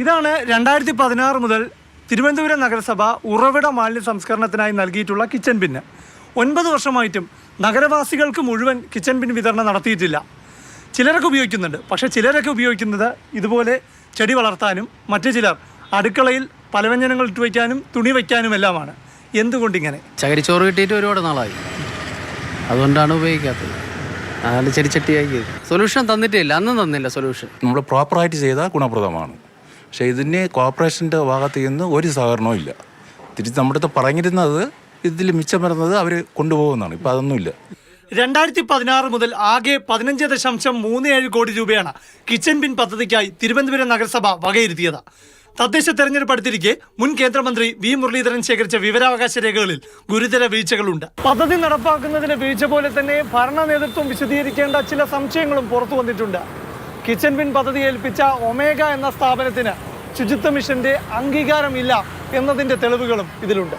ഇതാണ് രണ്ടായിരത്തി പതിനാറ് മുതൽ തിരുവനന്തപുരം നഗരസഭ ഉറവിട മാലിന്യ സംസ്കരണത്തിനായി നൽകിയിട്ടുള്ള കിച്ചൺ ബിന്ന് ഒൻപത് വർഷമായിട്ടും നഗരവാസികൾക്ക് മുഴുവൻ കിച്ചൺ ബിൻ വിതരണം നടത്തിയിട്ടില്ല. ചിലരൊക്കെ ഉപയോഗിക്കുന്നുണ്ട്. പക്ഷേ ചിലരൊക്കെ ഉപയോഗിക്കുന്നത് ഇതുപോലെ ചെടി വളർത്താനും മറ്റു ചിലർ അടുക്കളയിൽ പലവ്യഞ്ജനങ്ങൾ ഇട്ട് വയ്ക്കാനും തുണി വയ്ക്കാനും എല്ലാമാണ് എന്തുകൊണ്ടിങ്ങനെ? ചകരിച്ചോറ് കിട്ടിയിട്ട് ഒരുപാട് നാളായി. അതുകൊണ്ടാണ് ഉപയോഗിക്കാത്തത്. അതാണ് ചെടിച്ചട്ടിയാക്കി സൊല്യൂഷൻ തന്നിട്ടില്ല അന്നും തന്നില്ല സൊല്യൂഷൻ നമ്മൾ പ്രോപ്പറായിട്ട് ചെയ്താൽ ഗുണപ്രദമാണ്. പക്ഷേ ഇതിന് കോർപ്പറേഷന്റെ ഭാഗത്ത് നിന്ന് ഒരു സഹകരണവും ഇല്ല. തിരിച്ച് നമ്മുടെ അടുത്ത് പറഞ്ഞിരുന്നത് ഇതിൽ മിച്ചം വരുന്നത് അവർ കൊണ്ടുപോകുന്നതാണ് ഇപ്പം അതൊന്നുമില്ല രണ്ടായിരത്തി പതിനാറ് മുതൽ ആകെ പതിനഞ്ച് ദശാംശം മൂന്ന് ഏഴ് കോടി രൂപയാണ് കിച്ചൺ ബിൻ പദ്ധതിക്കായി തിരുവനന്തപുരം നഗരസഭ വകയിരുത്തിയത്. തദ്ദേശ തെരഞ്ഞെടുപ്പ് അടുത്തിരിക്കെ മുൻ കേന്ദ്രമന്ത്രി വി മുരളീധരൻ ശേഖരിച്ച വിവരാവകാശ രേഖകളിൽ ഗുരുതര വീഴ്ചകളുണ്ട്. പദ്ധതി നടപ്പാക്കുന്നതിന് വീഴ്ച പോലെ തന്നെ ഭരണ നേതൃത്വം വിശദീകരിക്കേണ്ട ചില സംശയങ്ങളും പുറത്തു വന്നിട്ടുണ്ട്. കിച്ചൺ ബിൻ പദ്ധതി ഏൽപ്പിച്ച ഒമേഗ എന്ന സ്ഥാപനത്തിന് ശുചിത്വ മിഷന്റെ അംഗീകാരമില്ല എന്നതിന്റെ തെളിവുകളും ഇതിലുണ്ട്.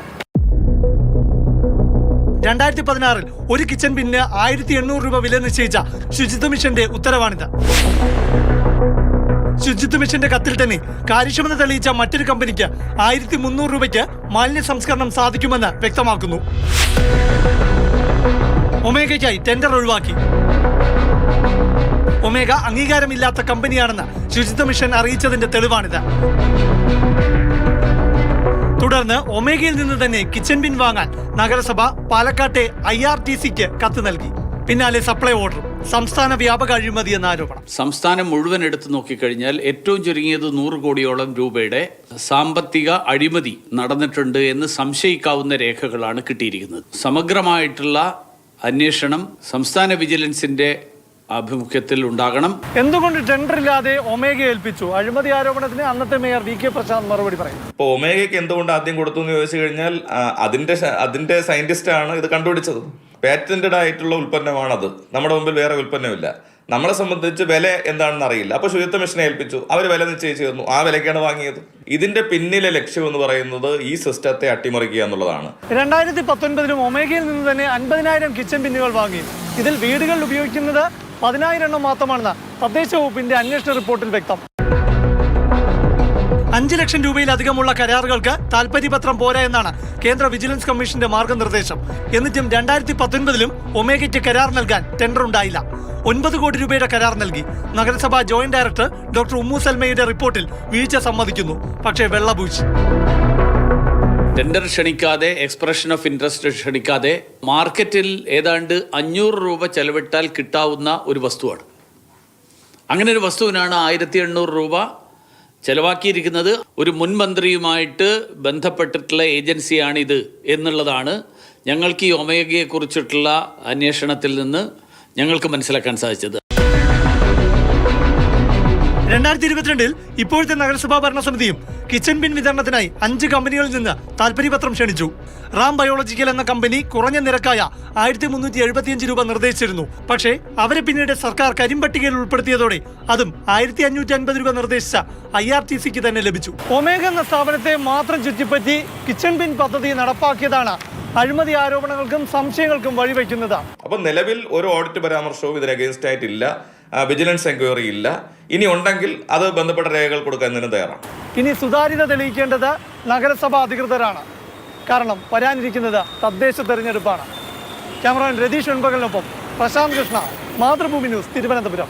രണ്ടായിരത്തി പതിനാറിൽ ഒരു കിച്ചൺ ബിന്നിന് ആയിരത്തി എണ്ണൂറ് രൂപ വില നിശ്ചയിച്ച ശുചിത്വ മിഷന്റെ ഉത്തരവാണിത്. ശുചിത്വ മിഷന്റെ കത്തിൽ തന്നെ കാര്യക്ഷമത തെളിയിച്ച മറ്റൊരു കമ്പനിക്ക് ആയിരത്തി മുന്നൂറ് രൂപയ്ക്ക് മാലിന്യ സംസ്കരണം സാധിക്കുമെന്ന് വ്യക്തമാക്കുന്നു. ഒമേഗയ്ക്കായി ടെൻഡർ ഒഴിവാക്കി. ഒമേഗ അംഗീകാരമില്ലാത്ത കമ്പനിയാണെന്ന് ശുചിത്വ മിഷൻ അറിയിച്ചതിന്റെ തെളിവാണിത്. തുടർന്ന് ഒമേഗയിൽ നിന്ന് തന്നെ കിച്ചൺ ബിൻ വാങ്ങാൻ നഗരസഭ പാലക്കാട്ടെ ഐ ആർ ടി സിക്ക് കത്ത് നൽകി. പിന്നാലെ സപ്ലൈ ഓർഡർ സംസ്ഥാന വ്യാപക അഴിമതി എന്ന ആരോപണം. സംസ്ഥാനം മുഴുവൻ എടുത്തു നോക്കിക്കഴിഞ്ഞാൽ ഏറ്റവും ചുരുങ്ങിയത് നൂറ് കോടിയോളം രൂപയുടെ സാമ്പത്തിക അഴിമതി നടന്നിട്ടുണ്ട് എന്ന് സംശയിക്കാവുന്ന രേഖകളാണ് കിട്ടിയിരിക്കുന്നത്. സമഗ്രമായിട്ടുള്ള അന്വേഷണം സംസ്ഥാന വിജിലൻസിന്റെ ആഭിമുഖ്യത്തിൽ ഉണ്ടാകണം. എന്തുകൊണ്ട് ടെൻഡർ ഇല്ലാതെ ഒമേഗ ഏൽപ്പിച്ചു? അഴിമതി ആരോപണത്തിന് അന്നത്തെ മേയർ വി കെ പ്രശാന്ത് മറുപടി പറയും. ഇപ്പൊ ഒമേഗയ്ക്ക് എന്തുകൊണ്ട് ആദ്യം കൊടുത്തു എന്ന് ചോദിച്ചു കഴിഞ്ഞാൽ അതിന്റെ അതിന്റെ സയന്റിസ്റ്റ് ആണ് ഇത് കണ്ടുപിടിച്ചത്. പാറ്റന്റഡ് ആയിട്ടുള്ള ഉൽപ്പന്നമാണത്. നമ്മുടെ മുമ്പിൽ വേറെ ഉൽപ്പന്നമില്ല. നമ്മളെ സംബന്ധിച്ച് വില എന്താണെന്ന് അറിയില്ല. അപ്പോൾ ശുചിത്വ മിഷനെ ഏൽപ്പിച്ചു. അവർ വില നിശ്ചയിച്ചു തന്നു ആ വിലക്കാണ് വാങ്ങിയത്. ഇതിന്റെ പിന്നിലെ ലക്ഷ്യം എന്ന് പറയുന്നത് ഈ സിസ്റ്റത്തെ അട്ടിമറിക്കുക എന്നുള്ളതാണ്. രണ്ടായിരത്തി പത്തൊൻപതിലും ഒമേഗയിൽ നിന്ന് തന്നെ അൻപതിനായിരം കിച്ചൺ ബിന്നുകൾ വാങ്ങി. ഇതിൽ വീടുകളിൽ ഉപയോഗിക്കുന്നത് പതിനായിരം എണ്ണം മാത്രമാണെന്ന് തദ്ദേശ വകുപ്പിന്റെ അന്വേഷണ റിപ്പോർട്ടിൽ വ്യക്തം. അഞ്ച് ലക്ഷം രൂപയിലധികമുള്ള കരാറുകൾക്ക് താൽപര്യപത്രം പോരാ എന്നാണ് കേന്ദ്ര വിജിലൻസ് കമ്മീഷന്റെ മാർഗനിർദ്ദേശം. എന്നിട്ടും രണ്ടായിരത്തി പത്തൊൻപതിലും ഒമേഗയ്ക്ക് കരാർ നൽകാൻ ടെൻഡർ ഉണ്ടായില്ല. ഒൻപത് കോടി രൂപയുടെ കരാർ നൽകി. നഗരസഭാ ജോയിന്റ് ഡയറക്ടർ ഡോക്ടർ ഉമ്മു സൽമയുടെ റിപ്പോർട്ടിൽ വീഴ്ച സമ്മതിക്കുന്നു. പക്ഷേ വെള്ളപൂച്ച് ടെൻഡർ ക്ഷണിക്കാതെ എക്സ്പ്രഷൻ ഓഫ് ഇൻട്രസ്റ്റ് ക്ഷണിക്കാതെ മാർക്കറ്റിൽ ഏതാണ്ട് അഞ്ഞൂറ് രൂപ ചെലവിട്ടാൽ കിട്ടാവുന്ന ഒരു വസ്തുവാണ്. അങ്ങനെ ഒരു വസ്തുവിനാണ് ആയിരത്തി എണ്ണൂറ് രൂപ ചെലവാക്കിയിരിക്കുന്നത്. ഒരു മുൻമന്ത്രിയുമായിട്ട് ബന്ധപ്പെട്ടിട്ടുള്ള ഏജൻസിയാണിത് എന്നുള്ളതാണ് ഞങ്ങൾക്ക് ഈ ഒമേഗയെക്കുറിച്ചിട്ടുള്ള അന്വേഷണത്തിൽ നിന്ന് ഞങ്ങൾക്ക് മനസ്സിലാക്കാൻ സാധിച്ചത്. രണ്ടായിരത്തി ഇരുപത്തിരണ്ടിൽ ഇപ്പോഴത്തെ നഗരസഭാ ഭരണസമിതിയും കിച്ചൺ ബിൻ വിതരണത്തിനായി അഞ്ച് കമ്പനികളിൽ നിന്ന് താൽപര്യപത്രം ക്ഷണിച്ചു. റാം ബയോളജിക്കൽ എന്ന കമ്പനി കുറഞ്ഞ നിരക്കായ ആയിരത്തി മുന്നൂറ്റി എഴുപത്തിയഞ്ച് രൂപ നിർദ്ദേശിച്ചിരുന്നു. പക്ഷേ അവരെ പിന്നീട് സർക്കാർ കരിമ്പട്ടികയിൽ ഉൾപ്പെടുത്തിയതോടെ അതും ആയിരത്തി അഞ്ഞൂറ്റി അൻപത് രൂപ നിർദ്ദേശിച്ച ഐ ആർ ടി സിക്ക് തന്നെ ലഭിച്ചു. ഒമേഗ എന്ന സ്ഥാപനത്തെ മാത്രം ചുറ്റിപ്പറ്റി കിച്ചൺ ബിൻ പദ്ധതി നടപ്പാക്കിയതാണ് അഴിമതി ആരോപണങ്ങൾക്കും സംശയങ്ങൾക്കും വഴിവെക്കുന്നത്. അപ്പൊ നിലവിൽ ഒരു ഓഡിറ്റ് പരാമർശവും ഇതിന് അഗേൻസ്റ്റ് ആയിട്ടില്ല. വിജിലൻസ് എൻക്വയറി ഇല്ല. ഇനി ഉണ്ടെങ്കിൽ അത് ബന്ധപ്പെട്ട രേഖകൾ കൊടുക്കുന്നതിന് തയ്യാറാണ്. ഇനി സുതാര്യത തെളിയിക്കേണ്ടത് നഗരസഭാ അധികൃതരാണ്. കാരണം വരാനിരിക്കുന്നത് തദ്ദേശ തെരഞ്ഞെടുപ്പാണ്. ക്യാമറമാൻ രതീഷ് വെൺപകലിനൊപ്പം പ്രശാന്ത് കൃഷ്ണ മാതൃഭൂമി ന്യൂസ് തിരുവനന്തപുരം.